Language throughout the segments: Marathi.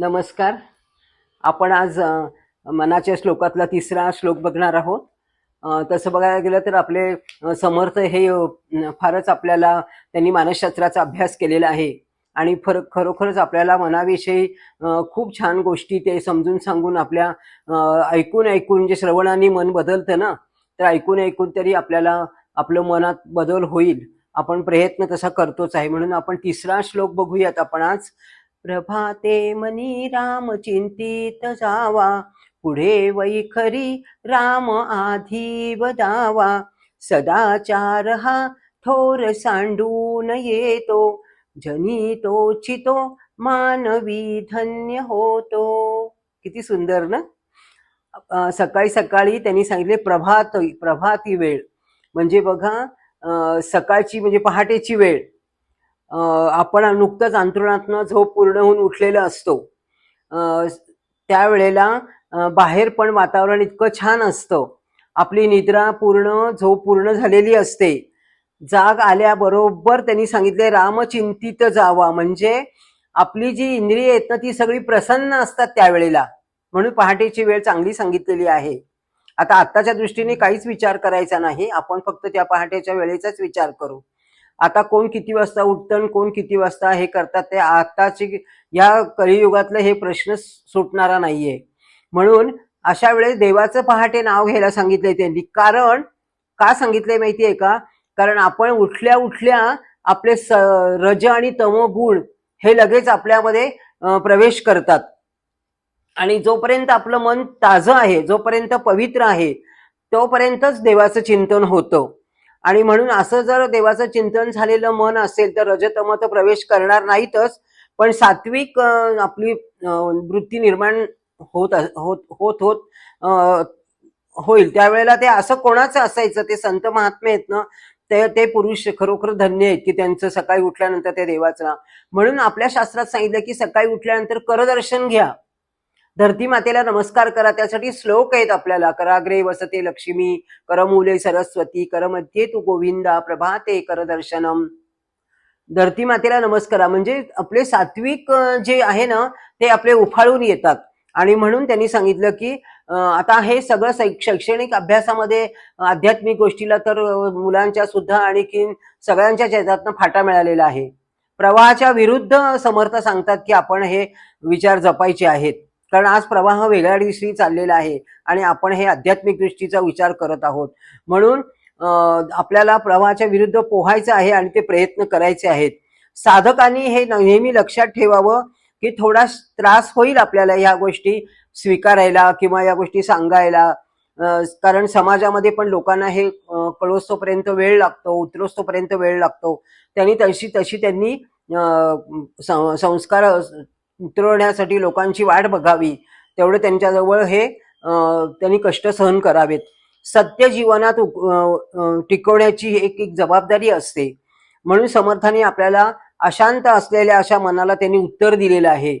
नमस्कार. आपण आज मनाच्या श्लोकातला तिसरा श्लोक बघणार आहोत. तसं बघायला गेलं तर आपले समर्थ हे फारच आपल्याला त्यांनी मानसशास्त्राचा अभ्यास केलेला आहे. आणि फर खरोखरच आपल्याला मनाविषयी खूप छान गोष्टी ते समजून सांगून आपल्या ऐकून ऐकून जे श्रवणाने मन बदलतं ना तर ऐकून ऐकून तरी आपल्याला आपलं मनात बदल होईल. आपण प्रयत्न तसा करतोच आहे. म्हणून आपण तिसरा श्लोक बघूयात आपण आज. प्रभाते मनी राम चिंतित जावा पुढे वैखरी राम आधी वदावा सदाचार हा थोर सांडून येतो जनी तो चितो मानवी धन्य होतो. किती सुंदर ना? सकाळी सकाळी त्यांनी सांगितले प्रभात प्रभाती वेळ. म्हणजे बघा सकाळची म्हणजे पहाटेची वेळ. आपण नुकतंच अंतरुणातनं झोप पूर्ण होऊन उठलेलं असतो. त्यावेळेला बाहेर पण वातावरण इतकं छान असतं. आपली निद्रा पूर्ण झोप पूर्ण झालेली असते. जाग आल्याबरोबर त्यांनी सांगितले रामचिंतित जावा. म्हणजे आपली जी इंद्रिय आहेत ना ती सगळी प्रसन्न असतात त्यावेळेला. म्हणून पहाटेची वेळ चांगली सांगितलेली आहे. आता आत्ताच्या दृष्टीने काहीच विचार करायचा नाही. आपण फक्त त्या पहाटेच्या वेळेचाच विचार करू. आता कोण किती वाजता उठतं कोण किती वाजता हे करतात ते आताची या कलियुगातलं हे प्रश्न सुटणारा नाहीये. म्हणून अशा वेळेस देवाचं पहाटे नाव घ्यायला सांगितलंय त्यांनी. कारण का सांगितलंय माहितीये का? कारण आपण उठल्या उठल्या आपले स रज आणि तमो गुण हे लगेच आपल्यामध्ये प्रवेश करतात. आणि जोपर्यंत आपलं मन ताजं आहे जोपर्यंत पवित्र आहे तोपर्यंतच देवाचं चिंतन होतं. आणि म्हणून असं जर देवाचं चिंतन झालेलं मन असेल तर रजतम तर प्रवेश करणार नाहीतच. पण सात्विक आपली वृत्ती निर्माण होत होत होत होत होईल. त्यावेळेला ते असं कोणाचं असायचं? ते संत महात्मे आहेत ना ते ते पुरुष खरोखर धन्य आहेत की त्यांचं सकाळी उठल्यानंतर ते देवाचं म्हणून आपल्या शास्त्रात सांगितलं की सकाळी उठल्यानंतर करदर्शन घ्या. धरती मातेला नमस्कार करा. त्यासाठी श्लोक आहेत आपल्याला. कराग्रे वसते लक्ष्मी करमुले सरस्वती करमध्ये तू गोविंदा प्रभाते करदर्शनम धरती मातेला नमस्कारा. म्हणजे आपले सात्विक जे आहे ना ते आपले उफाळून येतात. आणि म्हणून त्यांनी सांगितलं की आता हे सगळं शैक्षणिक अभ्यासामध्ये आध्यात्मिक गोष्टीला तर मुलांच्या सुद्धा आणखीन सगळ्यांच्या ह्याच्यातनं फाटा मिळालेला आहे. प्रवाहाच्या विरुद्ध समर्थ सांगतात की आपण हे विचार जपायचे आहेत. कारण आज प्रवाह वेगळ्या दिशेने चाललेला आहे आणि आपण हे आध्यात्मिक दृष्टीचा विचार करत आहोत. म्हणून आपल्याला प्रवाहाच्या विरुद्ध पोहायचं आहे आणि ते प्रयत्न करायचे आहेत. साधकांनी हे नेहमी लक्षात ठेवावं की थोडा त्रास होईल आपल्याला या गोष्टी स्वीकारायला किंवा या गोष्टी सांगायला. कारण समाजामध्ये पण लोकांना हे कळोस्तोपर्यंत वेळ लागतो उतरोस्तोपर्यंत वेळ लागतो. त्यांनी तशी तशी त्यांनी सं- संस्कार उतरवण्यासाठी लोकांची वाट बघावी. तेवढं त्यांच्याजवळ हे त्यांनी कष्ट सहन करावेत. सत्य जीवनात टिकवण्याची एक एक जबाबदारी असते. म्हणून समर्थाने आपल्याला अशांत असलेल्या अशा मनाला त्यांनी उत्तर दिलेलं आहे.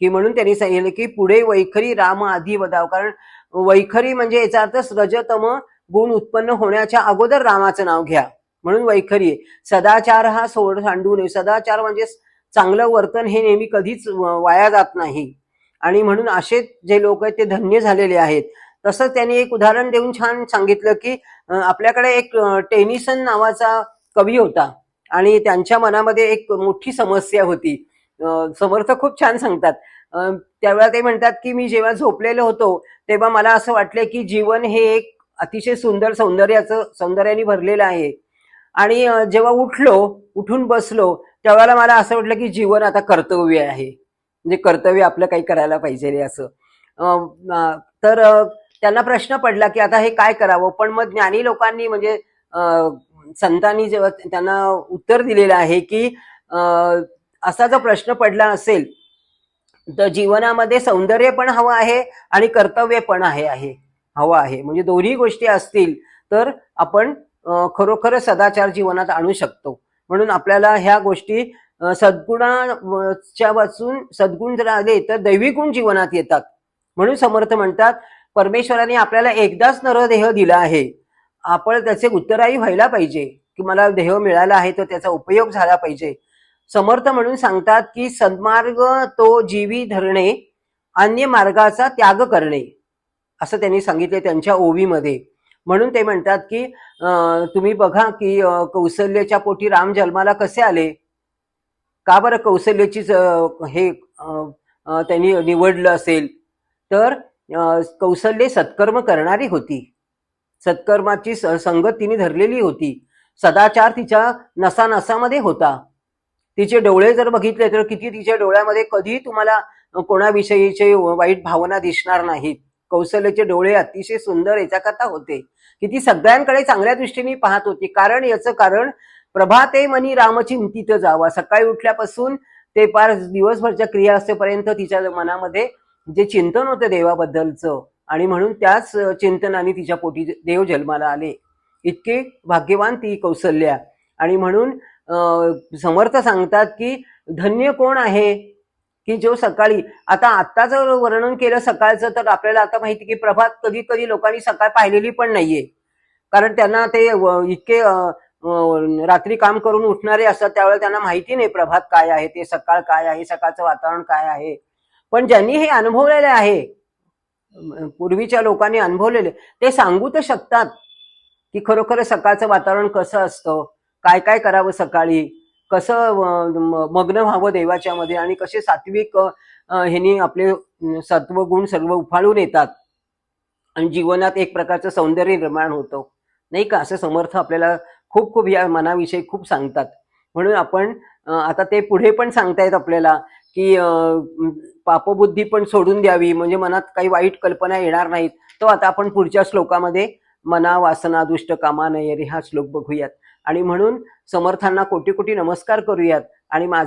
की म्हणून त्यांनी सांगितलं की पुढे वैखरी राम आधी वदाव कारण वैखरी म्हणजे याचा अर्थ रजतम गुण उत्पन्न होण्याच्या अगोदर रामाचं नाव घ्या. म्हणून वैखरी सदाचार हा सोड सांडू नये. सदाचार म्हणजे चांगलं वर्तन हे नेहमी कधीच वाया जात नाही. आणि म्हणून असे जे लोक आहेत ते धन्य झालेले आहेत. तसंच त्यांनी एक उदाहरण देऊन छान सांगितलं की आपल्याकडे एक टेनिसन नावाचा कवी होता. आणि त्यांच्या मनामध्ये एक मोठी समस्या होती. समर्थ खूप छान सांगतात. त्यावेळेला ते म्हणतात की मी जेव्हा झोपलेलो होतो तेव्हा मला असं वाटलं की जीवन हे एक अतिशय सुंदर सौंदर्याचं सौंदर्याने भरलेलं आहे. आणि जेव्हा उठलो उठून बसलो त्यावेळेला मला असं वाटलं की जीवन आता कर्तव्य आहे. म्हणजे कर्तव्य आपलं काही करायला पाहिजे रे असं. तर त्यांना प्रश्न पडला की आता हे काय करावं? पण मग ज्ञानी लोकांनी म्हणजे संतांनी जेव्हा त्यांना उत्तर दिलेलं आहे की असा जर प्रश्न पडला असेल तर जीवनामध्ये सौंदर्य पण हवं आहे आणि कर्तव्य पण आहे आहे हवं आहे. म्हणजे दोन्ही गोष्टी असतील तर आपण खरोखर सदाचार जीवनात आणू शकतो. म्हणून आपल्याला ह्या गोष्टी सद्गुणाच्या वाचून सद्गुण जर आले तर दैवी गुण जीवनात येतात. म्हणून समर्थ म्हणतात परमेश्वराने आपल्याला एकदाच नरदेह दिला आहे. आपण त्याचे उत्तराई व्हायला पाहिजे. की मला देह मिळाला आहे तर त्याचा उपयोग झाला पाहिजे. समर्थ म्हणून सांगतात की सन्मार्ग तो जीवी धरणे अन्य मार्गाचा त्याग करणे. असं त्यांनी सांगितले त्यांच्या ओवीमध्ये. म्हणून ते म्हणतात की तुम्ही बघा की कौशल्यच्या कौसल्याच्या पोटी राम जन्माला कसे आले? का बरं कौशल्याचीच हे त्यांनी निवडलं असेल? तर कौशल्य सत्कर्म करणारी होती. सत्कर्माची संगत तिने धरलेली होती. सदाचार तिच्या नसानसामध्ये होता. तिचे डोळे जर बघितले तर किती तिच्या डोळ्यामध्ये कधीही तुम्हाला कोणाविषयीचे वाईट भावना दिसणार नाहीत. कौशल्याचे डोळे अतिशय सुंदर याच्याकरता होते. की ती सगळ्यांकडे चांगल्या दृष्टीने पाहत होती. कारण याचं कारण प्रभाते मनी रामचिंतित जावा. सकाळी उठल्यापासून ते पार दिवसभरच्या क्रिया असेपर्यंत तिच्या मनामध्ये जे चिंतन होतं देवाबद्दलचं आणि म्हणून त्याच चिंतनाने तिच्या पोटी देव जन्माला आले. इतके भाग्यवान ती कौशल्या आणि म्हणून समर्थ सांगतात की धन्य कोण आहे? की जो सकाळी आता आत्ता जर वर्णन केलं सकाळचं तर आपल्याला आता माहिती की प्रभात कधी कधी लोकांनी सकाळ पाहिलेली पण नाहीये. कारण त्यांना ते इतके रात्री काम करून उठणारे असतात त्यावेळेला त्यांना माहिती नाही प्रभात काय आहे ते सकाळ काय आहे सकाळचं वातावरण काय आहे. पण ज्यांनी हे अनुभवलेले आहे पूर्वीच्या लोकांनी अनुभवलेले ते सांगू तर शकतात की खरोखर सकाळचं वातावरण कसं असतं काय काय करावं सकाळी कसं म- मग्न व्हावं देवाच्या मध्ये आणि कसे सात्विक ह्यानी ह्यांनी आपले सत्वगुण सर्व उफाळून येतात. आणि जीवनात एक प्रकारचं सौंदर्य निर्माण होतं. नाही का? असं समर्थ आपल्याला खूप खूप या मनाविषयी खूप सांगतात. म्हणून आपण आता ते पुढे पण सांगतायत आपल्याला की पापबुद्धी पण सोडून द्यावी. म्हणजे मनात काही वाईट कल्पना येणार नाहीत. तो आता आपण पुढच्या श्लोकामध्ये मना वासना दुष्ट कामा नये रे हा श्लोक बघूयात. आणि म्हणून समर्थांना कोटी कोटी नमस्कार करूयात आणि माझं